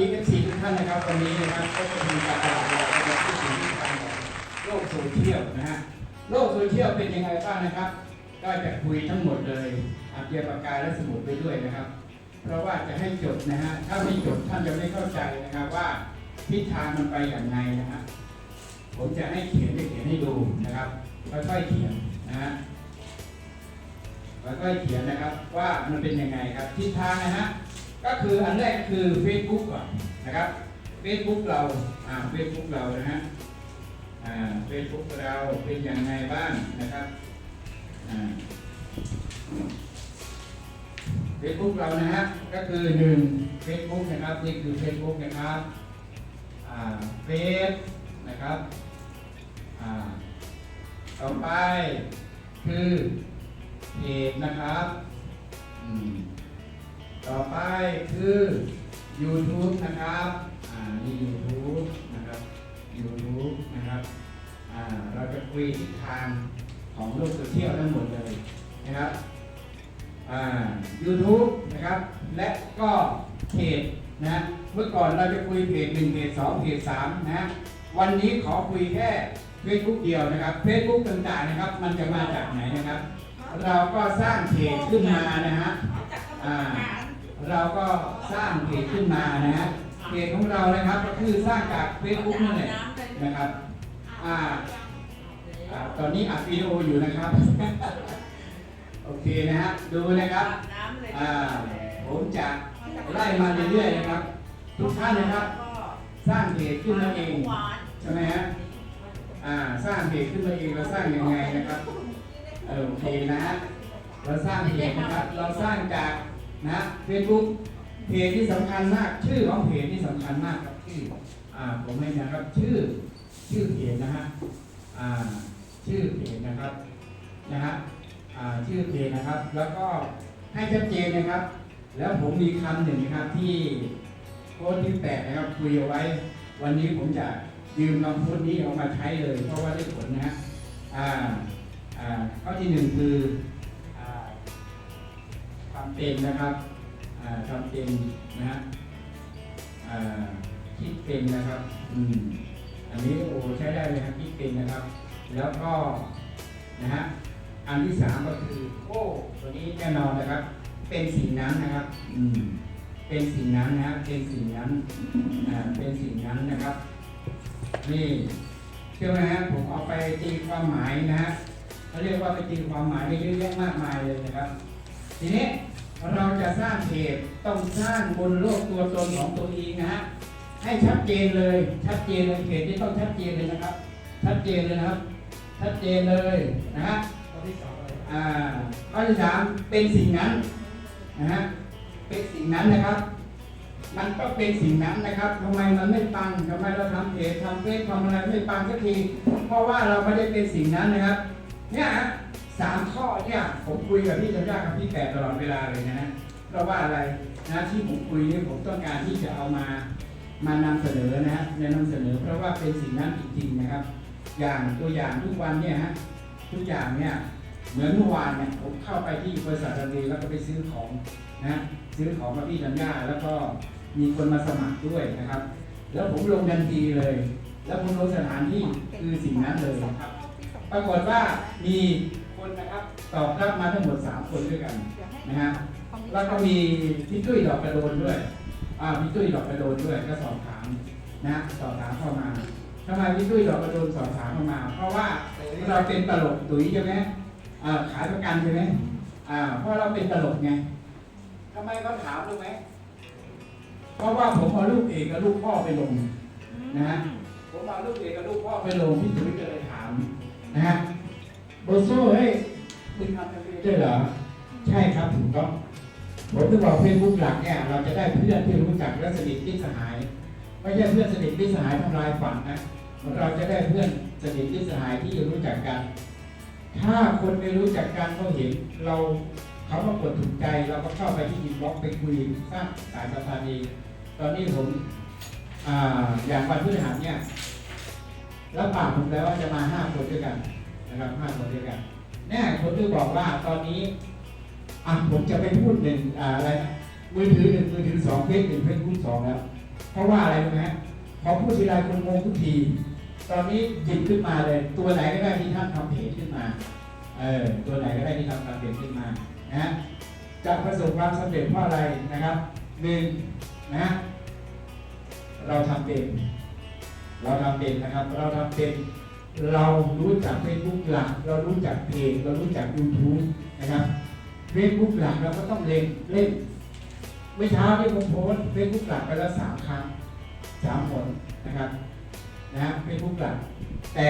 ดีเอฟซีทุกท่านนะครับวันนี้นะครับก็จะมีการตลาดเราจะพูดถึงการโลกโซเชียลนะฮะโลกโซเชียลเป็นยังไงบ้างนะครับ ก็จะคุยทั้งหมดเลยอาเตรียมปากกาและสมุดไปด้วยนะครับ เพราะว่าจะให้จดนะฮะถ้าไม่จดท่านจะไม่เข้าใจนะครับว่าทิศทางมันไปอย่างไรนะฮะผมจะให้เขียนจะเขียนให้ดูนะครับค่อยๆเขียนนะฮะค่อยๆเขียนนะครับว่ามันเป็นยังไงครับทิศทางนะฮะ ก็คืออันแรกคือ Facebook ก่อนนะครับ Facebook เราอ่า Facebook เรานะฮะอ่า Facebook เราเป็นยังไงบ้างนะครับอ่า Facebook เรานะฮะก็คือหนึ่ง Facebook นะครับนี่คือ Facebook นะครับอ่าเฟซนะครับอ่าต่อไปคือเพจนะครับอืม ต่อไปคือ YouTube นะครับ อ่านี่ YouTube นะครับ YouTube นะครับ อ่า เราจะคุยทิศทางของโลกโซเชียลทั้งหมดเลยนะครับ อ่า YouTube นะครับ และก็เพจนะ เมื่อก่อนเราจะคุยเพจหนึ่งเพจสองเพจสามนะ วันนี้ขอคุยแค่ Facebook เดียวนะครับ Facebook ต่างๆนะครับ มันจะมาจากไหนนะครับ เราก็สร้างเพจขึ้นมานะฮะ เราก็สร้างเพจขึ้นมานะฮะเพจของเรานะครับก็คือสร้างจาก Facebook นั่นแหละนะครับอ่าอ่าตอนนี้อัดวิดีโออยู่นะครับ โอเคนะฮะดูนะครับอ่าผมจะไล่มาเรื่อยๆนะครับ ทุกท่านนะครับ สร้างเพจขึ้นมาเองใช่ไหมฮะอ่าสร้างเพจขึ้นมาเองเราสร้างยังไงนะครับเออโอเคนะฮะเราสร้างเพจนะครับ เราสร้างจาก นะเฟซบุ๊กเพจที่สำคัญมาก ชื่อของเพจที่สำคัญมากครับชื่ออ่าผมให้นะครับชื่อชื่อเพจนะฮะอ่าชื่อเพจนะครับนะฮะอ่าชื่อเพจนะครับ แล้วก็ให้ชัดเจนนะครับ แล้วผมมีคำหนึ่งนะครับที่โค้ดที่แปดนะครับคุยเอาไว้ วันนี้ผมจะยืมคำพูดนี้เอามาใช้เลย เพราะว่าได้ผลนะฮะอ่าอ่าข้อที่หนึ่งคือำเป็นนะครับทำเป็นนะฮะคิดเป็นนะครับอืมอันนี้โอ้ใช้ได้เลยครับคิดเป็นนะครับ แล้วก็นะฮะอันที่สามก็คือโอ้ตัวนี้แน่นอนนะครับ เป็นสิ่งนั้นนะครับ อืมเป็นสิ่งนั้นนะครับเป็นสิ่งนั้นอ่าเป็นสิ่งนั้นนะครับ นี่เชื่อไหมฮะผมเอาไปตีความหมายนะฮะเขาเรียกว่าไปตีความหมายได้เยอะแยะมากมายเลยนะครับ ทีนี้ เราจะสร้างเพจต้องสร้างบนโลกตัวตนของตัวเองนะฮะให้ชัดเจนเลย ชัดเจนเลยเพจที่ต้องชัดเจนเลยนะครับ ชัดเจนเลยนะครับ ชัดเจนเลยนะฮะข้อที่สองอ่าข้อที่สามเป็นสิ่งนั้นนะฮะเป็นสิ่งนั้นนะครับ มันก็เป็นสิ่งนั้นนะครับทำไมมันไม่ปังทำไมเราทำเพจทำเฟซทำอะไรไม่ปังสักทีเพราะว่าเราไม่ได้เป็นสิ่งนั้นนะครับ เนี่ย สามข้อเนี่ยผมคุยกับพี่จันยากับพี่แปดตลอดเวลาเลยนะฮะเพราะว่าอะไรนะที่ผมคุยนี่ผมต้องการที่จะเอามามานำเสนอนะฮะแนะนำเสนอเพราะว่าเป็นสิ่งนั้นจริงๆนะครับ อย่างตัวอย่างทุกวันเนี่ยฮะทุกอย่างเนี่ยเหมือนเมื่อวานเนี่ยผมเข้าไปที่บริษัทดันดีแล้วก็ไปซื้อของนะซื้อของกับพี่จันยาแล้วก็มีคนมาสมัครด้วยนะครับ แล้วผมลงทันทีเลย แล้วผมลงสถานที่คือสิ่งนั้นเลยครับปรากฏว่ามี คนนะครับตอบรับมาทั้งหมด 3 คนด้วยกันนะฮะแล้วก็มีพี่ตุ้ยดอกกระโดนด้วยอ่าพี่ตุ้ยดอกกระโดนด้วยก็สอบถามนะสอบถามเข้ามาทำไมพี่ตุ้ยดอกกระโดนสอบถามเข้ามา เพราะว่าเราเป็นตลกตุ๋ยใช่ไหมอ่าขายประกันใช่ไหมอ่าเพราะเราเป็นตลกไงทำไมเขาถามรู้ไหมเพราะว่าผมเอาลูกเอกกับลูกพ่อไปลงนะฮะผมเอาลูกเอกกับลูกพ่อไปลงพี่ตุ้ยก็เลยถามนะฮะ โบโซ่เฮ้ยคุณทำอะไรด้วยเหรอ ใช่ครับถูกต้อง ผมจะบอกเฟซบุ๊กหลักเนี่ย เราจะได้เพื่อนที่รู้จักและสนิทมิตรสหายไม่ใช่เพื่อนสนิทมิตรสหายทำลายฝันนะเราจะได้เพื่อนสนิทมิตรสหายที่รู้จักกัน ถ้าคนไม่รู้จักกันเขาเห็นเราเขามากดถูกใจเราก็เข้าไปที่อินบ็อกซ์ไปคุยสร้างสายสัมพันธ์เองตอนนี้ผมอ่าอย่างวันพฤหัสเนี่ยแล้วปากผมแล้วว่าจะมาห้าคนด้วยกัน นะครับห้าคนด้วยกันเนี่ยคนที่บอกว่าตอนนี้อะผมจะไปพูดหนึ่งอะไรมือถือหนึ่งมือถือสองเฟซหนึ่งเฟซบุ๊กสองแล้ว เพราะว่าอะไรรู้ไหมพอพูดทีไรคนงงทุกที ตอนนี้หยิบขึ้นมาเลย ตัวไหนก็ได้ที่ท่านทำเพจขึ้นมาเออตัวไหนก็ได้ที่ทำทำเพจขึ้นมานะจะประสบความสำเร็จเพราะอะไรนะครับหนึ่งนะเราทำเป็น เราทำเป็นนะครับ เราทำเป็น เรารู้จักเฟซบุ๊กหลัก เรารู้จักเพจเรารู้จัก YouTube นะครับเฟซบุ๊กหลักเราก็ต้องเล่นเล่นเมื่อเช้าที่ผมโพสเฟซบุ๊กหลักไปแล้วสามครั้งสามผลนะครับนะเฟซบุ๊กหลัก แต่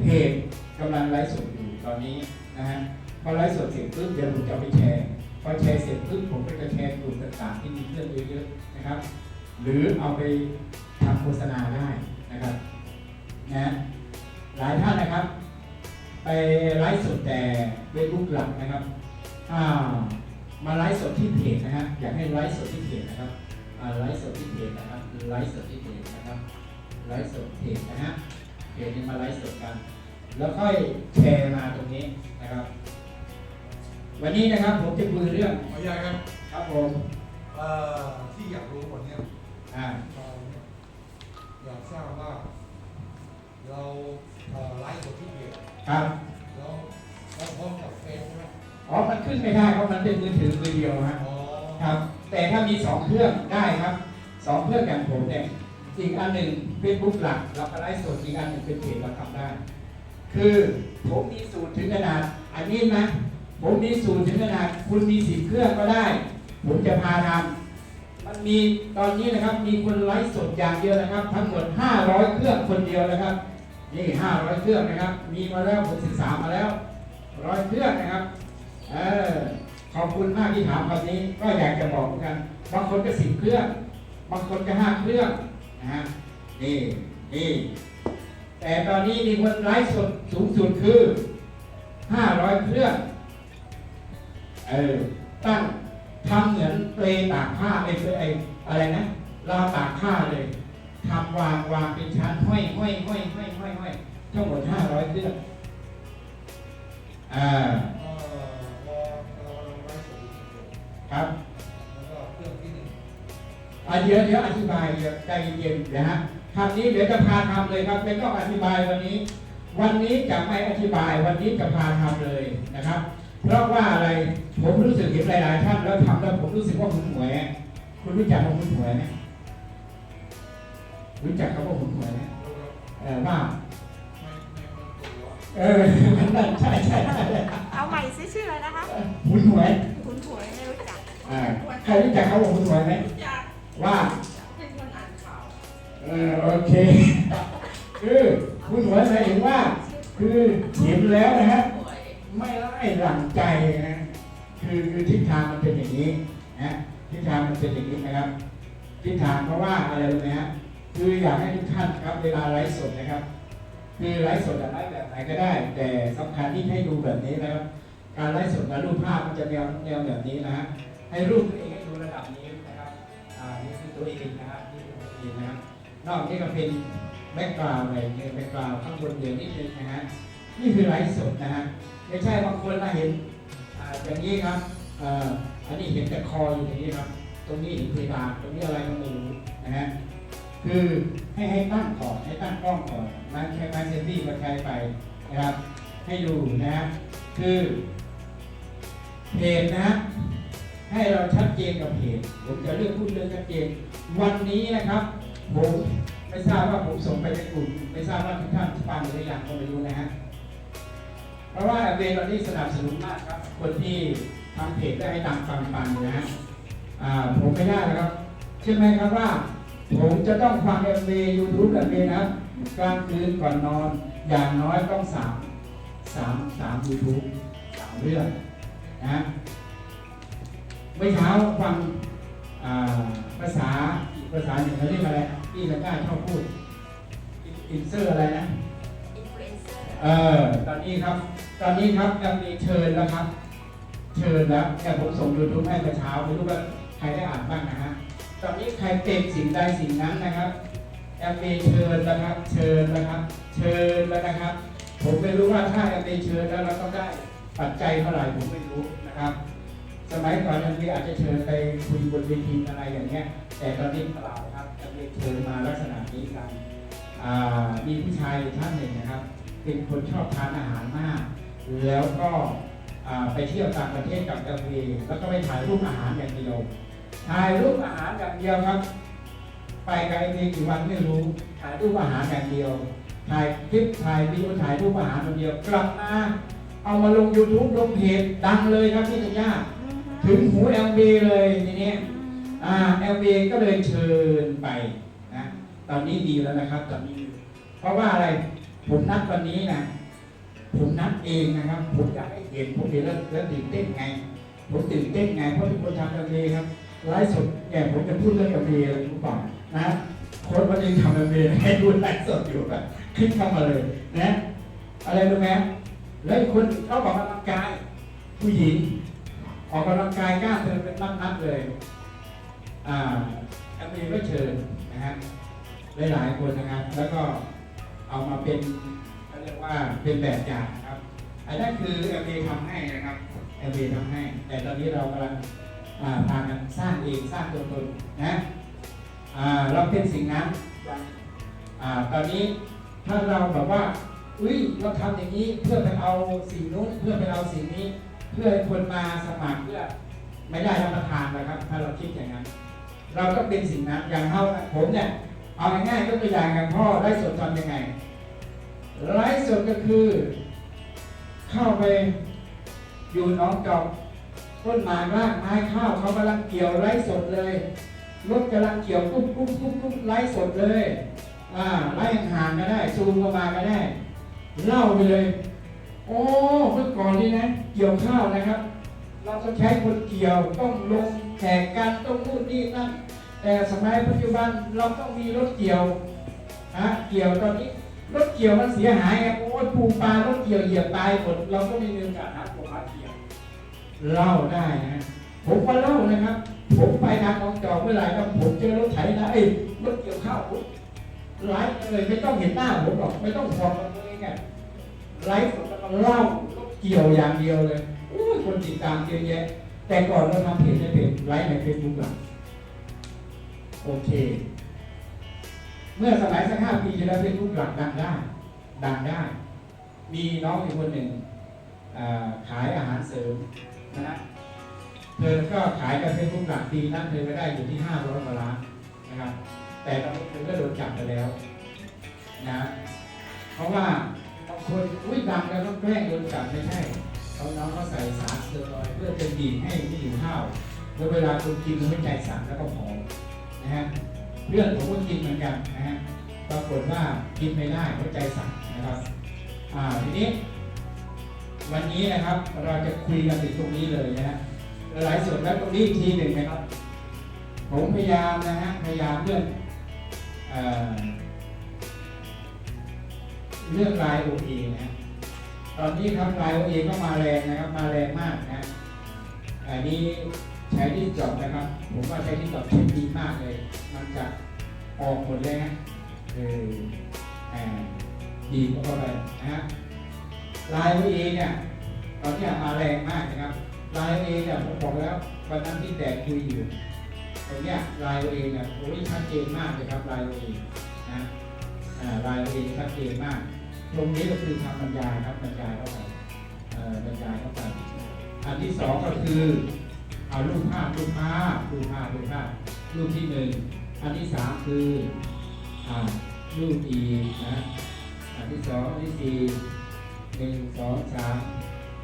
เพจกำลังไลฟ์สดอยู่ตอนนี้นะฮะพอไลฟ์สดเสร็จปุ๊บเดี๋ยวผมจะไปแชร์พอแชร์เสร็จปุ๊บผมก็จะแชร์กลุ่มต่างๆที่มีเพื่อนเยอะๆนะครับ หรือเอาไปทำโฆษณาได้นะครับนะ หลายท่านนะครับ ไปไลฟ์สดแต่เฟซบุ๊กหลักนะครับอ่ามาไลฟ์สดที่เพจนะฮะอยากให้ไลฟ์สดที่เพจนะครับอ่าไลฟ์สดที่เพจนะครับไลฟ์สดที่เพจนะครับไลฟ์สดเพจนะฮะเพจนี้มาไลฟ์สดกัน แล้วค่อยแชร์มาตรงนี้นะครับ วันนี้นะครับผมจะคุยเรื่องขออนุญาตครับครับผมเอ่อที่อยากรู้วันเนี้ยอ่า ครับแล้วเราพร้อมกับเฟซใช่ไหมอ๋อมันขึ้นไม่ได้เพราะมันเป็นมือถือมือเดียวฮะอ๋อครับ แต่ถ้ามีสองเครื่องได้ครับสองเครื่องอย่างผมเนี่ยอีกอันหนึ่งเฟซบุ๊กหลักเราก็ไลฟ์สดอีกอันหนึ่งเป็นเพจเราทำได้ คือผมมีสูตรถึงขนาด อันนี้นะ ผมมีสูตรถึงขนาด คุณมีสิบเครื่องก็ได้ ผมจะพาทำมันมีตอนนี้นะครับมีคนไลฟ์สดอย่างเดียวนะครับ ทั้งหมด 500 เครื่องคนเดียวนะครับ นี่500เครื่องนะครับ มีมาแล้วผมศึกษามาแล้วร้อยเครื่องนะครับ เออขอบคุณมากที่ถามคำนี้ก็อยากจะบอกเหมือนกัน บางคนก็สิบเครื่อง บางคนก็ห้าเครื่องนะฮะนี่นี่แต่ตอนนี้มีคนไลฟ์สดสูงสุดคือห้าร้อยเครื่องเออตั้งทำเหมือนเปลตากผ้าไอ้เปลไอ้อะไรนะราวตากผ้าเลย ทำวางวางเป็นชั้นห้อยห้อยห้อยห้อยห้อยห้อยทั้งหมดห้าร้อยเครื่องอ่าครับแล้วก็เครื่องที่หนึ่งอะเดี๋ยวเดี๋ยวอธิบายเดี๋ยวใจเย็นๆนะฮะคำนี้เดี๋ยวจะพาทำเลยครับไม่ต้องอธิบายวันนี้ วันนี้จะไม่อธิบายวันนี้จะพาทำเลยนะครับ เพราะว่าอะไรผมรู้สึกเห็นหลายๆท่านแล้วทำแล้วผมรู้สึกว่าคุณหวย คุณรู้จักคำว่าคุณหวยไหม รู้จักคำว่าคุณหวยไหมเราเราเออว่าไม่ไม่ไม่ตัวเออนั่นใช่ใช่ใช่เอาใหม่ซิชื่ออะไรนะคะคุณหวยคุณถวยไม่รู้จักอ่าใครรู้จักคำว่าคุณหวยไหมรู้จักว่าเป็นคนอ่านข่าวเออโอเคคือคุณหวยหมายถึงว่า คือเห็นแล้วนะฮะหวยไม่ไล่หลังใจนะคือคือทิศทางมันเป็นอย่างนี้นะทิศทางมันเป็นอย่างนี้นะครับทิศทางเพราะว่าอะไรรู้ไหมฮะ คืออยากให้ทุกท่านครับเวลาไลฟ์สดนะครับ คือไลฟ์สดอะไลฟ์แบบไหนก็ได้ แต่สำคัญที่ให้ดูแบบนี้นะครับ การไลฟ์สดกับรูปภาพมันจะแนวแนวแบบนี้นะฮะให้รูปตัวเองให้ดูระดับนี้นะครับอ่านี่คือตัวเองนะครับนี่คือตัวเองนะครับนอกนี้ก็เป็นแบ็กกราวด์อะไรเนี่ยแบ็กกราวด์ข้างบนเดียวนิดนึงนะฮะนี่คือไลฟ์สดนะฮะไม่ใช่บางคนมาเห็นอ่าอย่างนี้ครับอ่าอันนี้เห็นแต่คออยู่อย่างนี้ครับ ตรงนี้เห็นเพดานตรงนี้อะไรก็ไม่รู้นะฮะ คือให้ให้ตั้งก่อนให้ตั้งกล้องก่อนมาใช้มาเซนตี้มาใช้ไปนะครับ ให้ดูนะฮะคือเพจนะฮะให้เราชัดเจนกับเพจผมจะเลือกพูดเรื่องชัดเจนวันนี้นะครับ ผมไม่ทราบว่าผมส่งไปในกลุ่มไม่ทราบว่าทุกท่านฟังหรือยังก็ไม่รู้นะฮะเพราะว่าเวลานี้สนับสนุนมากครับ คนที่ทำเพจได้ให้ตังฟังฟังนะฮะผมไม่ได้นะครับเชื่อไหมครับว่า ผมจะต้องฟังเอ็มวียูทูบแบบนี้นะครับกลางคืนก่อนนอน อย่างน้อยต้องสามสามสามยูทูบสามเรื่องนะฮะเมื่อเช้าฟังอ่าภาษาอีกภาษาหนึ่งเขาเรียกอะไรที่ตะกร้าชอบพูดอินเซอร์อะไรนะอินฟลูเอนเซอร์เออตอนนี้ครับ ตอนนี้ครับยังมีเชิญแล้วครับ เชิญแล้วแต่ผมส่งยูทูบให้เมื่อเช้าไม่รู้ว่าใครได้อ่านบ้างนะฮะ ตอนนี้ใครเป็นสิ่งใดสิ่งนั้นนะครับแอมเเชิญแล้วครับ เชิญแล้วครับ เชิญแล้วนะครับ ผมไม่รู้ว่าถ้าแอมเเชิญแล้วเราต้องได้ปัจจัยเท่าไหร่ผมไม่รู้นะครับ สมัยก่อนแอมเอาจจะเชิญไปคุยบนเวทีอะไรอย่างเงี้ย แต่ตอนนี้เปล่าครับรียนเชิญมาลักษณะนี้กันมีผู้ชายอยู่ท่านหนึ่งนะครับ เป็นคนชอบทานอาหารมาก แล้วก็ไปเที่ยวต่างประเทศกับกาแฟแล้วก็ไปถ่ายรูปอาหารอย่างเดียว ถ่ายรูปอาหารอย่างเดียวครับ ไปกับไอ้นี่กี่วันไม่รู้ ถ่ายรูปอาหารอย่างเดียว ถ่ายคลิปถ่ายวิดีโอถ่ายรูปอาหารอย่างเดียว กลับมาเอามาลง YouTube ลงเพจดังเลยครับพี่ธัญญาถึงหูเอ็มบีเลยทีนี้อ่าเอ็มบีก็เลยเชิญไปนะตอนนี้ดีแล้วนะครับตอนนี้ เพราะว่าอะไรผมนัดวันนี้นะผมนัดเองนะครับ ผมอยากให้เห็นผมเห็นแล้วแล้วตื่นเต้นไง ผมตื่นเต้นไงเพราะทุกคนทำเอ็มบีครับ ไลฟ์สดแกผมจะพูดเรื่องเอ็มบีอะไรทุกฝ่ายนะโค้ดวันนี้ทำเอ็มบีให้ดูไลฟ์สดอยู่แบบคลิกเข้ามาเลยนะอะไรรู้ไหมแล้วอีกคนเขาออกกำลังกาย ผู้หญิง ออกกำลังกายกล้ามเดินเป็นนัดๆเลยอ่าแอมบีก็เชิญนะฮะหลายๆคนนะครับ แล้วก็เอามาเป็นเรียกว่าเป็นแบบอย่างครับ อันนั้นคือแอมบีทำให้นะครับแอมบีทำให้ แต่ตอนนี้เรากำลัง พากันสร้างเองสร้างตัวตนนะอ่าเราเป็นสิ่งนั้นอ่าตอนนี้ถ้าเราแบบว่าอุ้ยเราทำอย่างนี้เพื่อไปเอาสิ่งนู้นเพื่อไปเอาสิ่งนี้ เพื่อให้คนมาสมัครเพื่อไม่ได้รับประทานนะครับ ถ้าเราคิดอย่างนั้น เราก็เป็นสิ่งนั้นอย่างเท่าผมเนี่ยเอาง่ายๆก็ตัวอย่างอย่างพ่อไลฟ์สดทำยังไงไลฟ์สดก็คือ เข้าไปอยู่หน้องจอก ต้นไม้รากไม้ข้าวเขากำลังเกี่ยวไลฟ์สดเลยรถกำลังเกี่ยวปุ๊บปุ๊บปุ๊บปุ๊บไลฟ์สดเลยอ่าไลฟ์ห่างก็ได้ ซูมเข้ามาก็ได้ เล่าไปเลย โอ้เมื่อก่อนนี่นะ เกี่ยวข้าวนะครับ เราต้องใช้คนเกี่ยวต้องลงแข่งกันต้องนู่นนี่นั่นแต่สมัยปัจจุบันเราต้องมีรถเกี่ยวนะเกี่ยวตอนนี้รถเกี่ยวมันเสียหายไงโอ้ยปูปลารถเกี่ยวเหยียบตายหมดเราก็ไม่มีโอกาสหาตัวหาเกี่ยว เล่าได้นะผมก็เล่านะครับ ผมไปทางของจอกเมื่อไหร่ครับผมเจอรถไถนะเอ้รถเกี่ยวข้าวผมไลฟ์เลยไม่ต้องเห็นหน้าผมหรอกไม่ต้องฟองตัวเองอะไลฟ์สดแล้วก็เล่าเกี่ยวอย่างเดียวเลยโอ้ยคนติดตามเยอะแยะ แต่ก่อนเราทำเพจในเพจไลฟ์ในเฟซบุ๊กอะโอเค เมื่อสมัยสักห้าปีที่แล้วเฟซบุ๊กหลักดังได้ดังได้ มีน้องอีกคนหนึ่งขายอาหารเสริม นะฮะเธอก็ขายกับเฟซบุ๊กหลักปีนั้นเธอก็ได้อยู่ที่ห้าร้อยกว่าล้านนะครับ แต่ตอนนี้เธอก็โดนจับไปแล้วนะ เพราะว่าบางคนอุ้ยดังแล้วก็แกล้งโดนจับไม่ใช่เขาน้องเขาใส่สารสเตียรอยด์เพื่อจะบีบให้ไม่อยู่ข้าวแล้วเวลาคุณกินมันไม่ใจสั่นแล้วก็ผอมนะฮะเพื่อนผมก็กินเหมือนกันนะฮะปรากฏว่ากินไม่ได้เพราะใจสั่นนะครับ อ่าทีนี้ วันนี้นะครับเราจะคุยกันถึงตรงนี้เลยนะฮะหลายส่วนแล้วตรงนี้อีกทีหนึ่งนะครับ ผมพยายามนะฮะพยายามเรื่องเอ่อเรื่องลายโอเอนะฮะตอนนี้ครับลายโอเอก็มาแรงนะครับ มาแรงมากนะอันนี้ใช้ที่จอบนะครับ ผมว่าใช้ที่จอบใช้ดีมากเลย มันจะออกหมดเลยนะเอออ่าดีก็เข้าไปนะฮะ ลายเอเนี่ยตอนนี้มาแรงมากนะครับลายเอเนี่ยผมบอกแล้ววันนั้นที่แดกคุยอยู่ตรงเนี้ยลายเอเนี่ยโอ้ยชัดเจนมากเลยครับลายเอนะลายเอชัดเจนมาก ตรงนี้ก็คือทำบรรยายครับบรรยายเข้าไปบรรยายเข้าไปอันที่สองก็คือเอารูปภาพรูปภาพรูปภาพรูปภาพรูปที่หนึ่งอันที่สามคืออ่ารูปอีนะอันที่สองอันที่สี่ หนึ่งสองสาม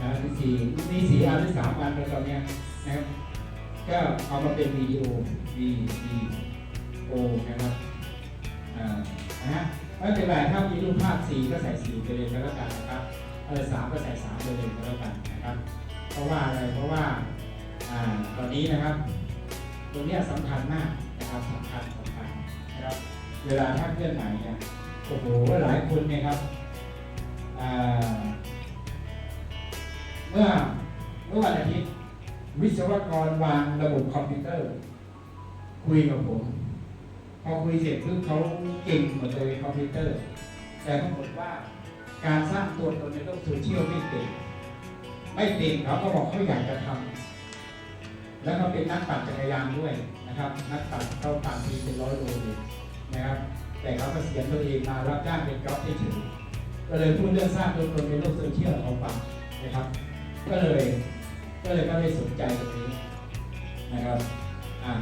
อันที่สี่มีสี่อันที่สามอันในตอนเนี้ยนะครับ ก็เอามาเป็นวิดีโอวีดีโอนะครับอ่านะฮะไม่เป็นไรถ้ามีรูปภาพสี่ก็ใส่สี่ไปเลยก็แล้วกันนะครับเออสามก็ใส่สามไปเลยก็แล้วกันนะครับ เพราะว่าอะไรเพราะว่าอ่าตอนนี้นะครับ ตรงเนี้ยสำคัญมากนะครับสำคัญสำคัญนะครับ เวลาถ้าเคลื่อนไหวเนี่ยโอ้โหหลายคนเนี่ยครับ เมื่อเมื่อวันอาทิตย์วิศวกรวางระบบคอมพิวเตอร์ คุยกับผม พอคุยเสร็จปุ๊บเขาเก่งหมดเลยคอมพิวเตอร์ แต่ปรากฏว่าการสร้างตัวตนในโลกโซเชียลไม่เก่งไม่เก่งเขาก็บอกเขาอยากจะทำแล้วก็เป็นนักปั่นจักรยานด้วยนะครับ นักปั่นเขาปั่นทีเป็นร้อยโลเลยนะครับ แต่เขาก็เสียตัวเองมารับจ้างเป็นจ็อบเฉย ก็เลยพูดเรื่องสร้างตัวตนในโลกโซเชียลของปั่นนะครับ ก็เลยก็เลยก็ได้สนใจตรงนี้นะครับอะ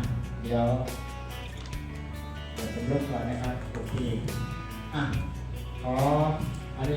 เดี๋ยวเดี๋ยวผมลบก่อนนะครับโอเคอะขออันนี้